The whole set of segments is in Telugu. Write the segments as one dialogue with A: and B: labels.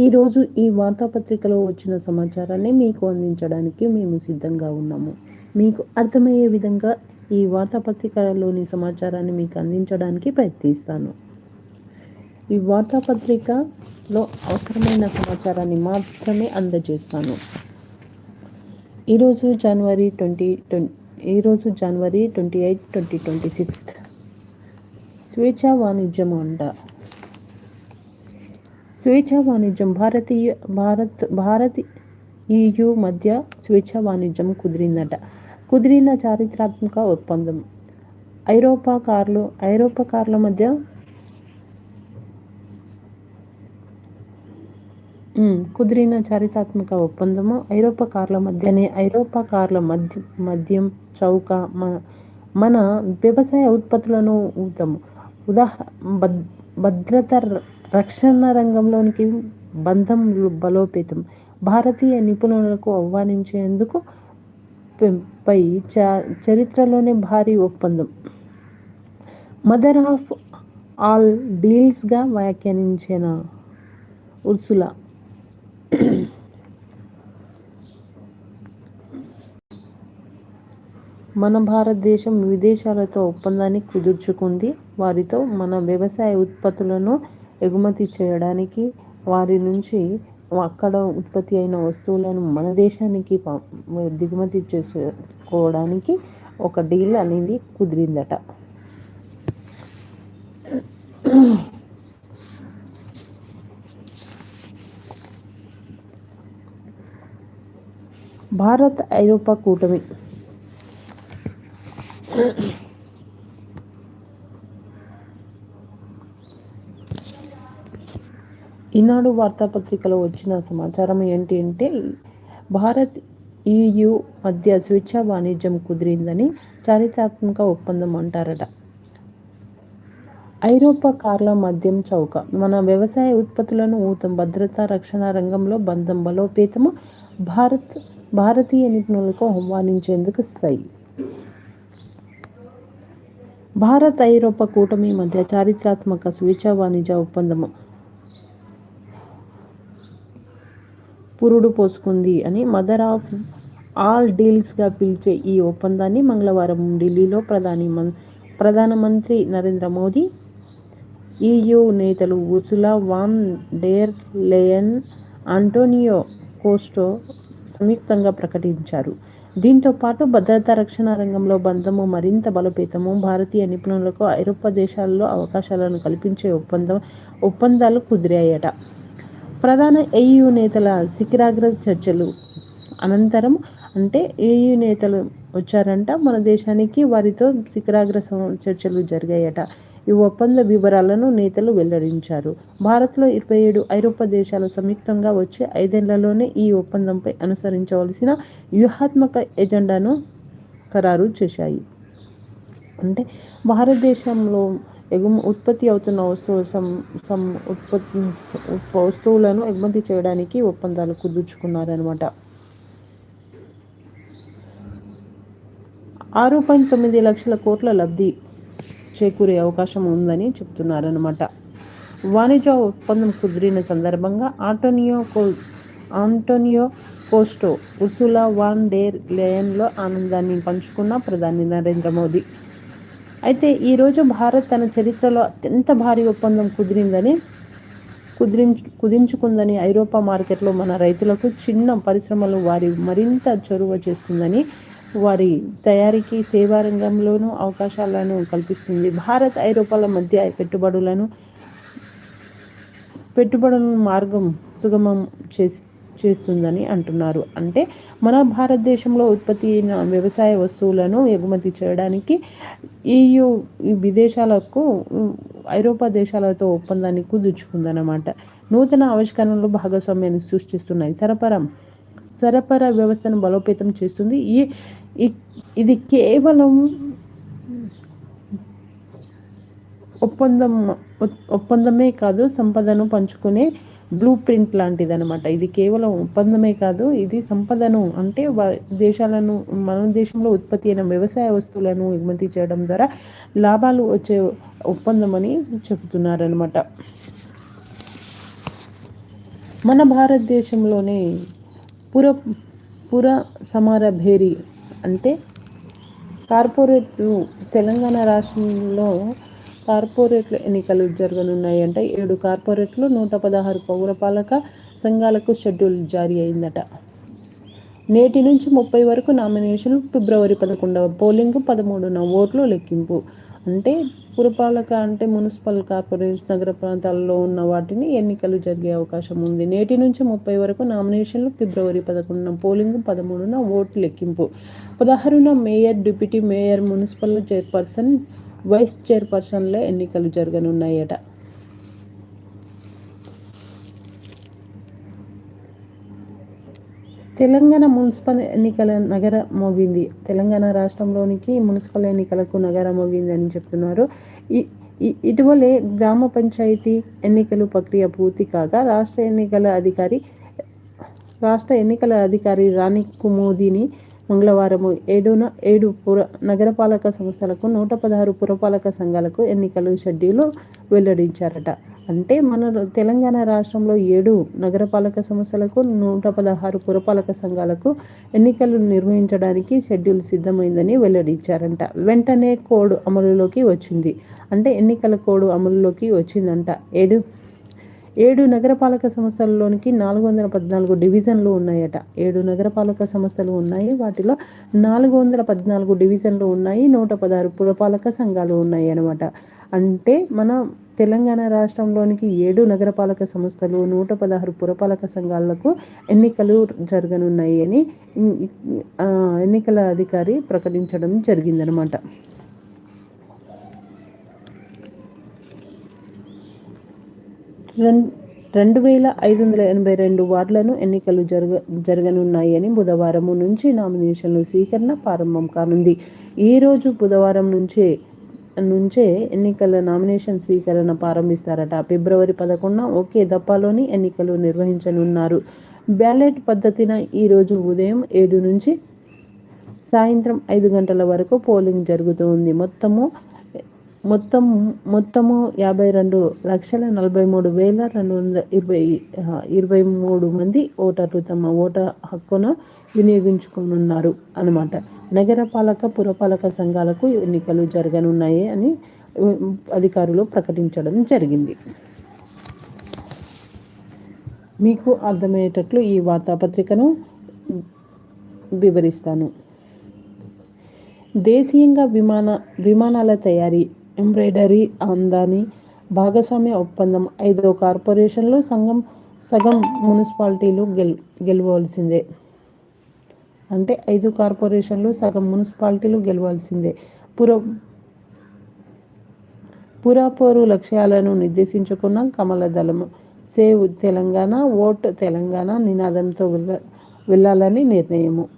A: ఈరోజు ఈ వార్తాపత్రికలో వచ్చిన సమాచారాన్ని మీకు అందించడానికి మేము సిద్ధంగా ఉన్నాము. మీకు అర్థమయ్యే విధంగా ఈ వార్తాపత్రికలోని సమాచారాన్ని మీకు అందించడానికి ప్రయత్నిస్తాను. ఈ వార్తాపత్రికలో అవసరమైన సమాచారాన్ని మాత్రమే అందజేస్తాను. ఈరోజు జనవరి ట్వంటీ ట్వంటీ ఈరోజు January twenty eight twenty twenty sixth స్వేచ్ఛ వాణిజ్యం అంట. స్వేచ్ఛ వాణిజ్యం. భారతీయ భారత్ భారత్ ఈయు మధ్య స్వేచ్ఛ వాణిజ్యం కుదిరిందట. కుదిరిన చారిత్రాత్మక ఒప్పందం. ఐరోపా కార్లు ఐరోపా కార్ల మధ్య కుదిరిన చారిత్రాత్మక ఒప్పందము ఐరోపా కార్ల మధ్యనే ఐరోపా కార్ల మధ్య మద్యం చౌక మన వ్యవసాయ ఉత్పత్తులను ఊతము ఉదాహ భద్రత రక్షణ రంగంలోనికి బంధం బలోపేతం. భారతీయ నిపుణులకు ఆహ్వానించేందుకు పై చరిత్రలోనే భారీ ఒప్పందం. మదర్ ఆఫ్ ఆల్ డీల్స్గా వ్యాఖ్యానించిన ఉర్సుల. మన భారతదేశం విదేశాలతో ఒప్పందాన్ని కుదుర్చుకుంది. వారితో మన వ్యవసాయ ఉత్పత్తులను ఎగుమతి చేయడానికి వారి నుంచి అక్కడ ఉత్పత్తి అయిన వస్తువులను మన దేశానికి దిగుమతి చేసుకోవడానికి ఒక డీల్ అనేది కుదిరిందట. భారత్ ఐరోపా కూటమి ఈనాడు వార్తాపత్రికలో వచ్చిన సమాచారం ఏంటి అంటే భారత్ ఈయు మధ్య స్వేచ్ఛ వాణిజ్యం కుదిరిందని చారిత్రాత్మక ఒప్పందం అంటారట. ఐరోపా కార్ల మద్యం చౌక. మన వ్యవసాయ ఉత్పత్తులను ఊతం భద్రతా రక్షణ రంగంలో బంధం బలోపేతము భారత్ భారతీయ నిపుణులకు ఆహ్వానించేందుకు సై. భారత్ ఐరోపా కూటమి మధ్య చారిత్రాత్మక స్వేచ్ఛ వాణిజ్య ఒప్పందము. పురుడు పోసుకుంది అని మదర్ ఆఫ్ ఆల్ డీల్స్గా పిలిచే ఈ ఒప్పందాన్ని మంగళవారం ఢిల్లీలో ప్రధాని ప్రధానమంత్రి నరేంద్ర మోదీ ఈయూ నేతలు Ursula von der Leyen Antonio Costa సంయుక్తంగా ప్రకటించారు. దీంతో పాటు భద్రతా రక్షణ రంగంలో బంధము మరింత బలోపేతము భారతీయ నిపుణులకు ఐరోపా దేశాల్లో అవకాశాలను కల్పించే ఒప్పందం ఒప్పందాలు కుదిరాయట. ప్రధాన ఏయూ నేతల శిఖరాగ్ర చర్చలు అనంతరం అంటే ఏయూ నేతలు వచ్చారంట. మన దేశానికి వారితో శిఖరాగ్ర చర్చలు జరిగాయట. ఈ ఒప్పంద వివరాలను నేతలు వెల్లడించారు. భారత్లో ఇరవై ఏడు ఐరోపా దేశాలు సంయుక్తంగా వచ్చే ఐదేళ్ళలోనే ఈ ఒప్పందంపై అనుసరించవలసిన వ్యూహాత్మక ఎజెండాను ఖరారు చేశాయి. అంటే భారతదేశంలో ఎగుమ ఉత్పత్తి అవుతున్న వస్తువు సం సం ఉత్పత్తి వస్తువులను ఎగుమతి చేయడానికి ఒప్పందాలు కుదుర్చుకున్నారనమాట ఆరు పాయింట్ తొమ్మిది లక్షల కోట్ల లబ్ధి చేకూరే అవకాశం ఉందని చెప్తున్నారనమాట వాణిజ్య ఒప్పందం కుదిరిన సందర్భంగా ఆంటోనియో కో Antonio Costa Ursula von der లేయన్లో ఆనందాన్ని పంచుకున్న ప్రధాని నరేంద్ర మోదీ. అయితే ఈరోజు భారత్ తన చరిత్రలో అత్యంత భారీ ఒప్పందం కుదిరిందని కుదిరించు కుదించుకుందని ఐరోపా మార్కెట్లో మన రైతులకు చిన్న పరిశ్రమలు వారి మరింత చొరవ చేస్తుందని వారి తయారీకి సేవా రంగంలోనూ అవకాశాలను కల్పిస్తుంది. భారత్ ఐరోపాల మధ్య పెట్టుబడులను పెట్టుబడుల మార్గం సుగమం చేసి చేస్తుందని అంటున్నారు. అంటే మన భారతదేశంలో ఉత్పత్తి అయిన వ్యవసాయ వస్తువులను ఎగుమతి చేయడానికి ఈయు విదేశాలకు ఐరోపా దేశాలతో ఒప్పందాన్ని కుదుర్చుకుందన్నమాట. నూతన ఆవిష్కరణలు భాగస్వామ్యాన్ని సృష్టిస్తున్నాయి. సరఫరా సరఫరా వ్యవస్థను బలోపేతం చేస్తుంది. ఈ ఇది కేవలం ఒప్పందం ఒప్పందమే కాదు సంపదను పంచుకునే బ్లూ ప్రింట్ లాంటిది అనమాట ఇది కేవలం ఒప్పందమే కాదు ఇది సంపదను అంటే దేశాలను మన దేశంలో ఉత్పత్తి అయిన వ్యవసాయ వస్తువులను ఎగుమతి చేయడం ద్వారా లాభాలు వచ్చే ఒప్పందం అని చెబుతున్నారనమాట మన భారతదేశంలోనే పుర పుర సమార భేరి అంటే కార్పొరేట్ తెలంగాణ రాష్ట్రంలో కార్పొరేట్ల ఎన్నికలు జరగనున్నాయంట. ఏడు కార్పొరేట్లు నూట పదహారు పౌరపాలక సంఘాలకు షెడ్యూల్ జారీ అయిందట. నేటి నుంచి ముప్పై వరకు నామినేషన్లు ఫిబ్రవరి పదకొండవ పోలింగ్ పదమూడున ఓట్లు లెక్కింపు. అంటే పురపాలక అంటే మున్సిపల్ కార్పొరేషన్ నగర ప్రాంతాల్లో ఉన్న వాటిని ఎన్నికలు జరిగే అవకాశం ఉంది. నేటి నుంచి ముప్పై వరకు నామినేషన్లు ఫిబ్రవరి పదకొండున పోలింగ్ పదమూడున ఓట్లు లెక్కింపు. పదహారున mayor deputy mayor municipal chairperson vice చైర్పర్సన్లే ఎన్నికలు జరగనున్నాయట. తెలంగాణ మున్సిపల్ ఎన్నికల నగర మోగింది. తెలంగాణ రాష్ట్రంలోనికి మున్సిపల్ ఎన్నికలకు నగర మోగింది అని చెప్తున్నారు ఇటీవలే గ్రామ పంచాయతీ ఎన్నికలు ప్రక్రియ పూర్తి కాగా రాష్ట్ర ఎన్నికల అధికారి రాష్ట్ర ఎన్నికల అధికారి రాణి కుమోదిని మంగళవారం ఏడున ఏడు పుర నగరపాలక సంస్థలకు నూట పదహారు పురపాలక సంఘాలకు ఎన్నికలు షెడ్యూల్ వెల్లడించారట. అంటే మన తెలంగాణ రాష్ట్రంలో ఏడు నగరపాలక సంస్థలకు నూట పదహారు పురపాలక సంఘాలకు ఎన్నికలు నిర్వహించడానికి షెడ్యూల్ సిద్ధమైందని వెల్లడించారంట. వెంటనే కోడ్ అమలులోకి వచ్చింది. అంటే ఎన్నికల కోడ్ అమలులోకి వచ్చిందంట. ఏడు ఏడు నగరపాలక సంస్థలలోనికి నాలుగు వందల పద్నాలుగు డివిజన్లు ఉన్నాయట. ఏడు నగరపాలక సంస్థలు ఉన్నాయి. వాటిలో నాలుగు వందల పద్నాలుగు డివిజన్లు ఉన్నాయి. నూట పదహారు పురపాలక సంఘాలు ఉన్నాయి అనమాట అంటే మన తెలంగాణ రాష్ట్రంలోనికి ఏడు నగరపాలక సంస్థలు నూట పదహారు పురపాలక సంఘాలకు ఎన్నికలు జరగనున్నాయి అని ఎన్నికల అధికారి ప్రకటించడం జరిగిందనమాట రెండు రెండు వేల ఐదు వందల ఎనభై రెండు వార్డులను ఎన్నికలు జరగ జరగనున్నాయని బుధవారం నుంచి నామినేషన్ల స్వీకరణ ప్రారంభం కానుంది. ఈరోజు బుధవారం నుంచే నుంచే ఎన్నికల నామినేషన్ స్వీకరణ ప్రారంభిస్తారట. ఫిబ్రవరి పదకొండున ఒకే దప్పాలోని ఎన్నికలు నిర్వహించనున్నారు. బ్యాలెట్ పద్ధతిన ఈరోజు ఉదయం ఏడు నుంచి సాయంత్రం ఐదు గంటల వరకు పోలింగ్ జరుగుతుంది. మొత్తము మొత్తం మొత్తము యాభై రెండు లక్షల నలభై మూడు వేల రెండు వందల ఇరవై ఇరవై మూడు మంది ఓటర్లు తమ ఓట హక్కును వినియోగించుకోనున్నారు అనమాట నగరపాలక పురపాలక సంఘాలకు ఎన్నికలు జరగనున్నాయి అని అధికారులు ప్రకటించడం జరిగింది. మీకు అర్థమయ్యేటట్లు ఈ వార్తాపత్రికను వివరిస్తాను. దేశీయంగా విమాన విమానాల తయారీ ఎంబ్రాయిడరీ అందాని భాగస్వామ్య ఒప్పందం ఐదో కార్పొరేషన్లు సంఘం సగం మున్సిపాలిటీలు గెల్ గెలవలసిందే. అంటే ఐదు కార్పొరేషన్లు సగం మున్సిపాలిటీలు గెలవాల్సిందే. పుర పురాపోరు లక్ష్యాలను నిర్దేశించుకున్న కమల దళము సేవ్ తెలంగాణ ఓట్ తెలంగాణ నినాదంతో వెళ్ళ వెళ్ళాలని నిర్ణయము.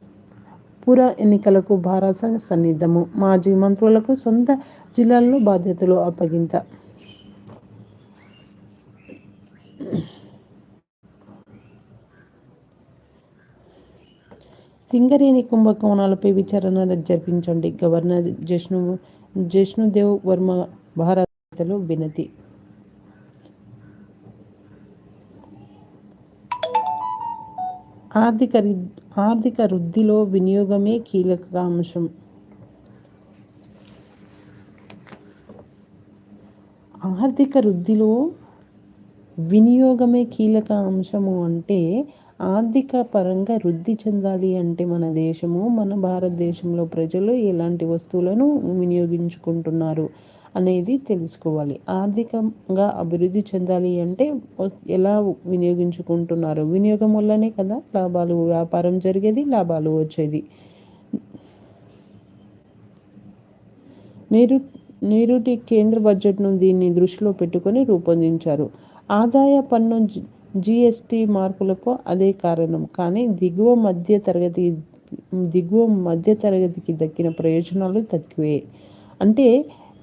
A: పుర ఎన్నికలకు భారత సన్నిధము మాజీ మంత్రులకు సొంత జిల్లాల్లో బాధ్యతలు అప్పగింత. సింగరేణి కుంభకోణాలపై విచారణ జరిపించండి. గవర్నర్ జష్ణు జష్ణుదేవ్ వర్మ భారతలో వినతి ఆర్థిక ఆర్థిక వృద్ధిలో వినియోగమే కీలక అంశం. ఆర్థిక వృద్ధిలో వినియోగమే కీలక అంశము అంటే ఆర్థిక పరంగా వృద్ధి చెందాలి అంటే మన దేశము మన భారతదేశంలో ప్రజలు ఎలాంటి వస్తువులను వినియోగించుకుంటున్నారు? అనేది తెలుసుకోవాలి. ఆర్థికంగా అభివృద్ధి చెందాలి అంటే ఎలా వినియోగించుకుంటున్నారు? వినియోగం వల్లనే కదా లాభాలు వ్యాపారం జరిగేది లాభాలు వచ్చేది. నేరు నేరుటి కేంద్ర బడ్జెట్ను దీన్ని దృష్టిలో పెట్టుకొని రూపొందించారు. ఆదాయ పన్ను జిఎస్టి మార్పులకు అదే కారణం. కానీ దిగువ మధ్య తరగతి దిగువ మధ్య తరగతికి దక్కిన ప్రయోజనాలు తక్కువే. అంటే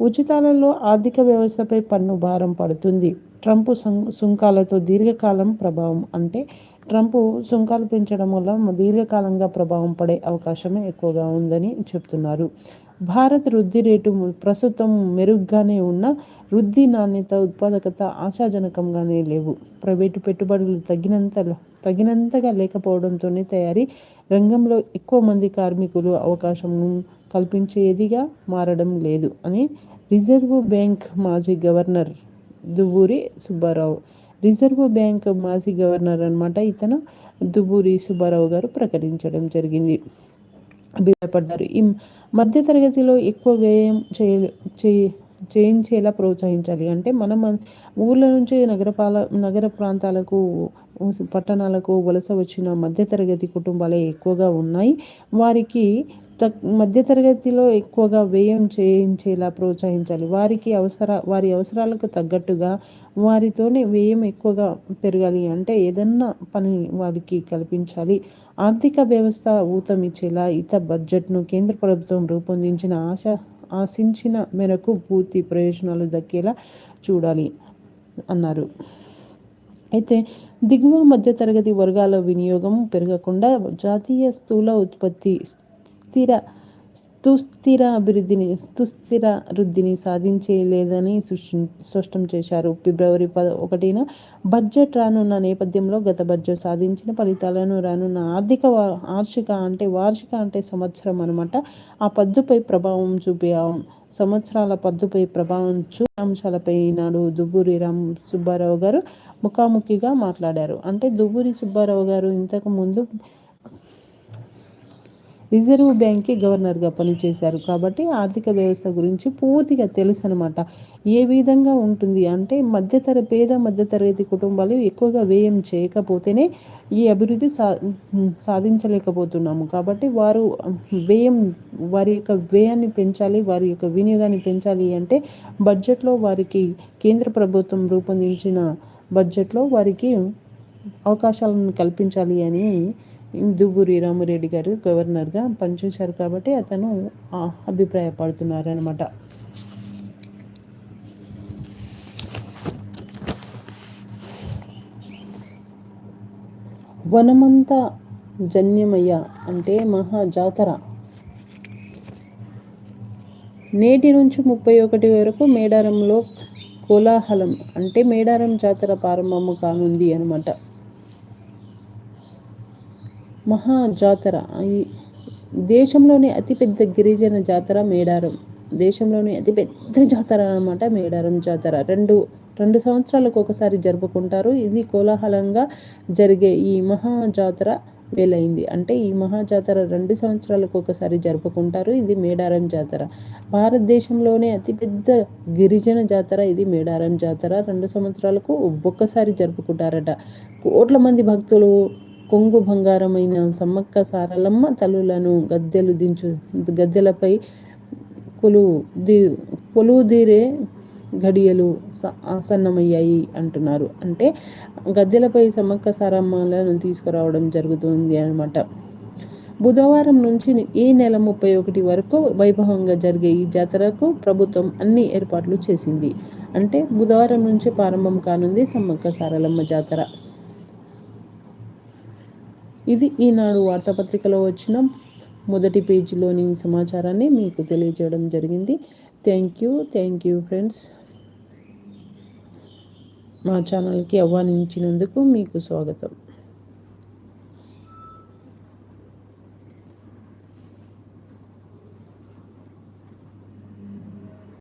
A: ఉచితాలలో ఆర్థిక వ్యవస్థపై పన్ను భారం పడుతుంది. ట్రంప్ సుంకాలతో దీర్ఘకాలం ప్రభావం అంటే ట్రంప్ సుంకాలు పెంచడం వల్ల దీర్ఘకాలంగా ప్రభావం పడే అవకాశమే ఎక్కువగా ఉందని చెప్తున్నారు. భారత్ వృద్ధి రేటు ప్రస్తుతం మెరుగ్గానే ఉన్న వృద్ధి నాణ్యత ఉత్పాదకత ఆశాజనకంగానే లేవు. ప్రైవేటు పెట్టుబడులు తగినంత తగినంతగా లేకపోవడంతోనే తయారీ రంగంలో ఎక్కువ మంది కార్మికులు అవకాశం కల్పించేదిగా మారడం లేదు అని రిజర్వ్ బ్యాంక్ మాజీ governor Duvvuri Subbarao reserve bank మాజీ గవర్నర్ అనమాట ఇతను దువ్వూరి సుబ్బారావు గారు ప్రకటించడం జరిగింది. అభిప్రాయపడ్డారు. ఈ మధ్యతరగతిలో ఎక్కువ వ్యయం చేయ చేయించేలా ప్రోత్సహించాలి. అంటే మనం ఊళ్ళ నుంచి నగరపాల నగర ప్రాంతాలకు పట్టణాలకు వలస వచ్చిన మధ్యతరగతి కుటుంబాలే ఎక్కువగా ఉన్నాయి. వారికి మధ్యతరగతిలో ఎక్కువగా వ్యయం చేయించేలా ప్రోత్సహించాలి. వారికి అవసర వారి అవసరాలకు తగ్గట్టుగా వారితోనే వ్యయం ఎక్కువగా పెరగాలి. అంటే ఏదన్నా పని వారికి కల్పించాలి. ఆర్థిక వ్యవస్థ ఊతమిచ్చేలా ఇత బడ్జెట్ను కేంద్ర ప్రభుత్వం రూపొందించిన ఆశ ఆశించిన మేరకు పూర్తి ప్రయోజనాలు దక్కేలా చూడాలి అన్నారు. అయితే దిగువ మధ్యతరగతి వర్గాల వినియోగం పెరగకుండా జాతీయ స్థూల ఉత్పత్తి స్థిర సుస్థిర అభివృద్ధిని సుస్థిర వృద్ధిని సాధించలేదని స్పష్టం చేశారు. ఫిబ్రవరి పద ఒకటిన బడ్జెట్ రానున్న నేపథ్యంలో గత బడ్జెట్ సాధించిన ఫలితాలను రానున్న ఆర్థిక వార్షిక అంటే వార్షిక అంటే సంవత్సరం అనమాట ఆ పద్దుపై ప్రభావం చూపే సంవత్సరాల పద్దుపై ప్రభావం చూ అంశాలపై నాడు దుబ్బూరి రామ్ సుబ్బారావు గారు ముఖాముఖిగా మాట్లాడారు. అంటే దుబ్బూరి సుబ్బారావు గారు ఇంతకు ముందు రిజర్వ్ బ్యాంక్కి గవర్నర్గా పనిచేశారు కాబట్టి ఆర్థిక వ్యవస్థ గురించి పూర్తిగా తెలుసు అనమాట ఏ విధంగా ఉంటుంది అంటే మధ్యతర పేద మధ్యతరగతి కుటుంబాలు ఎక్కువగా వ్యయం చేయకపోతేనే ఈ అభివృద్ధి సా సాధించలేకపోతున్నాము. కాబట్టి వారు వ్యయం వారి యొక్క వ్యయాన్ని పెంచాలి వారి యొక్క వినియోగాన్ని పెంచాలి అంటే బడ్జెట్లో వారికి కేంద్ర ప్రభుత్వం రూపొందించిన బడ్జెట్లో వారికి అవకాశాలను కల్పించాలి అని దువ్వూరి రామిరెడ్డి గారు గవర్నర్గా పనిచేశారు కాబట్టి అతను అభిప్రాయపడుతున్నారనమాట వనమంతా జన్యమయ్య అంటే మహా జాతర నేటి నుంచి ముప్పై ఒకటి వరకు మేడారంలో కోలాహలం అంటే మేడారం జాతర ప్రారంభము కానుంది అనమాట మహా జాతర ఈ దేశంలోని అతిపెద్ద గిరిజన జాతర మేడారం. దేశంలోని అతిపెద్ద జాతర అనమాట మేడారం జాతర. రెండు రెండు సంవత్సరాలకు ఒకసారి జరుపుకుంటారు. ఇది కోలాహలంగా జరిగే ఈ మహా జాతర వేలైంది. అంటే ఈ మహా జాతర రెండు సంవత్సరాలకు ఒకసారి జరుపుకుంటారు. ఇది మేడారం జాతర. భారతదేశంలోనే అతిపెద్ద గిరిజన జాతర ఇది మేడారం జాతర. రెండు సంవత్సరాలకు ఒక్కొక్కసారి జరుపుకుంటారట. కోట్ల మంది భక్తులు కొంగు బంగారమైన సమ్మక్క సారలమ్మ తలులను గద్దెలు దించు గద్దెలపై కొలు ది కొలువుదీరే గడియలు ఆసన్నమయ్యాయి అంటున్నారు. అంటే గద్దెలపై సమ్మక్క సారమ్మలను తీసుకురావడం జరుగుతుంది అనమాట బుధవారం నుంచి ఈ నెల ముప్పై ఒకటి వరకు వైభవంగా జరిగే ఈ జాతరకు ప్రభుత్వం అన్ని ఏర్పాట్లు చేసింది. అంటే బుధవారం నుంచి ప్రారంభం కానుంది సమ్మక్క సారలమ్మ జాతర. ఇది ఈనాడు వార్తాపత్రికలో వచ్చిన మొదటి పేజీలోని సమాచారాన్ని మీకు తెలియజేయడం జరిగింది. Thank you thank you friends. మా ఛానల్కి ఆహ్వానించినందుకు మీకు స్వాగతం.